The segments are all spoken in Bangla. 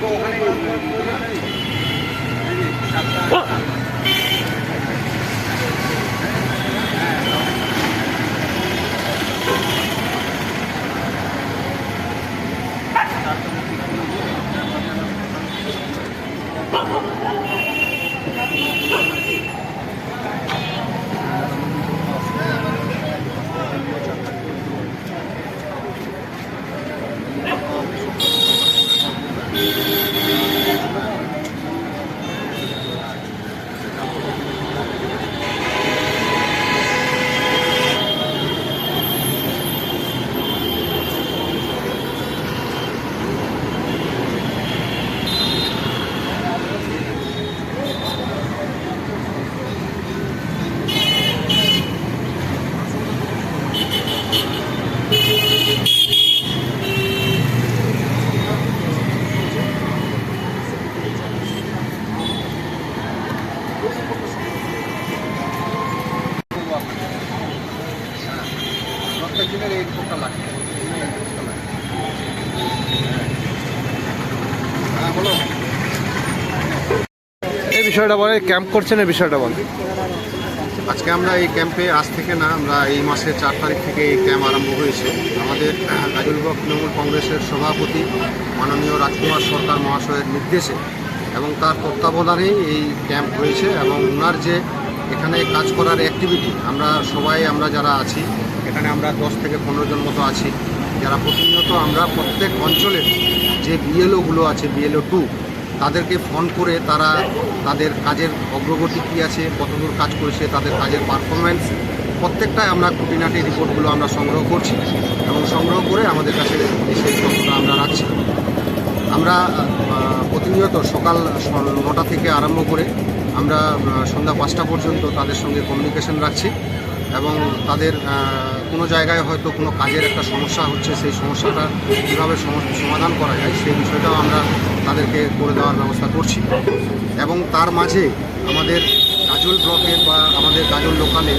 প্রত্যেক দিনের এই রিপোর্টটা লাগবে হ্যাঁ বলো। এই বিষয়টা বলে ক্যাম্প করছেন এই বিষয়টা বলে। আজকে আমরা এই ক্যাম্পে আজ থেকে না আমরা এই মাসের চার তারিখ থেকে এই ক্যাম্প আরম্ভ হয়েছে। আমাদের গাজলবাগ তৃণমূল কংগ্রেসের সভাপতি মাননীয় রাজকুমার সরকার মহাশয়ের নির্দেশে এবং তার তত্ত্বাবধানেই এই ক্যাম্প হয়েছে এবং ওনার যে এখানে কাজ করার অ্যাক্টিভিটি আমরা সবাই, আমরা যারা আছি, এখানে আমরা দশ থেকে পনেরো জন মতো আছি। যারা প্রতিনিয়ত আমরা প্রত্যেক অঞ্চলের যে বিএলওগুলো আছে বিএলও টু তাদেরকে ফোন করে তারা তাদের কাজের অগ্রগতি কী আছে, কতদূর কাজ করেছে, তাদের কাজের পারফরমেন্স প্রত্যেকটাই আমরা খুঁটিনাটি রিপোর্টগুলো আমরা সংগ্রহ করছি এবং সংগ্রহ করে আমাদের কাছে সেই তথ্যটা আমরা রাখছি। আমরা প্রতিনিয়ত সকাল নটা থেকে আরম্ভ করে আমরা সন্ধ্যা পাঁচটা পর্যন্ত তাদের সঙ্গে কমিউনিকেশন রাখছি এবং তাদের কোনো জায়গায় হয়তো কোনো কাজের একটা সমস্যা হচ্ছে, সেই সমস্যাটা কীভাবে সমাধান করা যায়, সেই বিষয়টাও আমরা তাদেরকে করে দেওয়ার ব্যবস্থা করছি। এবং তার মাঝে আমাদের গাজল ব্লকে বা আমাদের গাজল লোকালে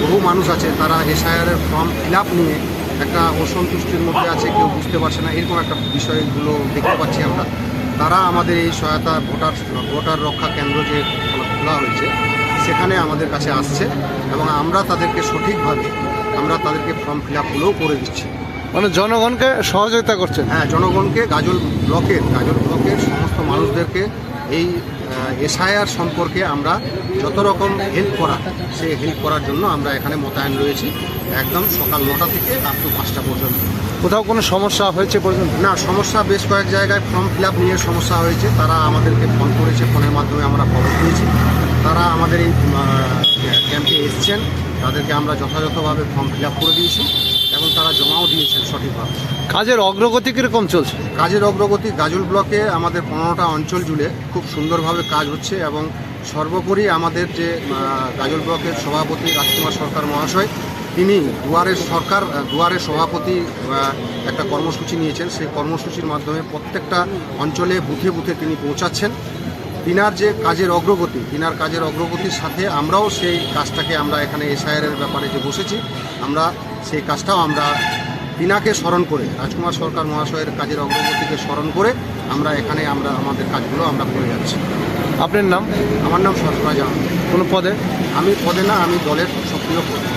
বহু মানুষ আছে, তারা এসআইআরের ফর্ম ফিল নিয়ে একটা অসন্তুষ্টির মধ্যে আছে, কেউ বুঝতে পারছে না, এরকম একটা বিষয়গুলো দেখতে পাচ্ছি আমরা। তারা আমাদের এই সহায়তা ভোটার ভোটার রক্ষা কেন্দ্র যে খোলা হয়েছে সেখানে আমাদের কাছে আসছে এবং আমরা তাদেরকে সঠিকভাবে আমরা তাদেরকে ফর্ম ফিল আপগুলোও করে দিচ্ছি। মানে জনগণকে সহযোগিতা করছে হ্যাঁ জনগণকে গাজল ব্লকের গাজল ব্লকের সমস্ত মানুষদেরকে এই এসআইআর সম্পর্কে আমরা যত রকম হেল্প করা সেই হেল্প করার জন্য আমরা এখানে মোতায়েন রয়েছি। একদম সকাল নটা থেকে টু পাঁচটা পর্যন্ত। কোথাও কোনো সমস্যা হয়েছে পর্যন্ত? না সমস্যা বেশ কয়েক জায়গায় ফর্ম ফিল আপ নিয়ে সমস্যা হয়েছে। তারা আমাদেরকে ফোন করেছে ফোনের মাধ্যমে আমরা খবর পেয়েছি। তারা আমাদের এই ক্যাম্পে এসছেন। তাদেরকে আমরা যথাযথভাবে ফর্ম ফিল আপ করে দিয়েছি এবং তারা জমাও দিয়েছেন সঠিকভাবে। কাজের অগ্রগতি কীরকম চলছে? কাজের অগ্রগতি গাজল ব্লকে আমাদের পনেরোটা অঞ্চল জুড়ে খুব সুন্দরভাবে কাজ হচ্ছে এবং সর্বোপরি আমাদের যে গাজল ব্লকের সভাপতি রাজকুমার সরকার মহাশয়, তিনি দুয়ারের সরকার দুয়ারের সভাপতি একটা কর্মসূচি নিয়েছেন। সেই কর্মসূচির মাধ্যমে প্রত্যেকটা অঞ্চলে বুথে বুথে তিনি পৌঁছাচ্ছেন। তিনার যে কাজের অগ্রগতি, তিনার কাজের অগ্রগতির সাথে আমরাও সেই কাজটাকে আমরা এখানে এসআইআরের ব্যাপারে যে বসেছি, আমরা সেই কাজটাও আমরা তিনাকে স্মরণ করে রাজকুমার সরকার মহাশয়ের কাজের অগ্রগতিকে স্মরণ করে আমরা এখানে আমরা আমাদের কাজগুলো আমরা করে যাচ্ছি। আপনার নাম? আমার নাম সরফরাজ আহমেদ। কোনো পদে? আমি পদে না আমি দলের সক্রিয় কর্মী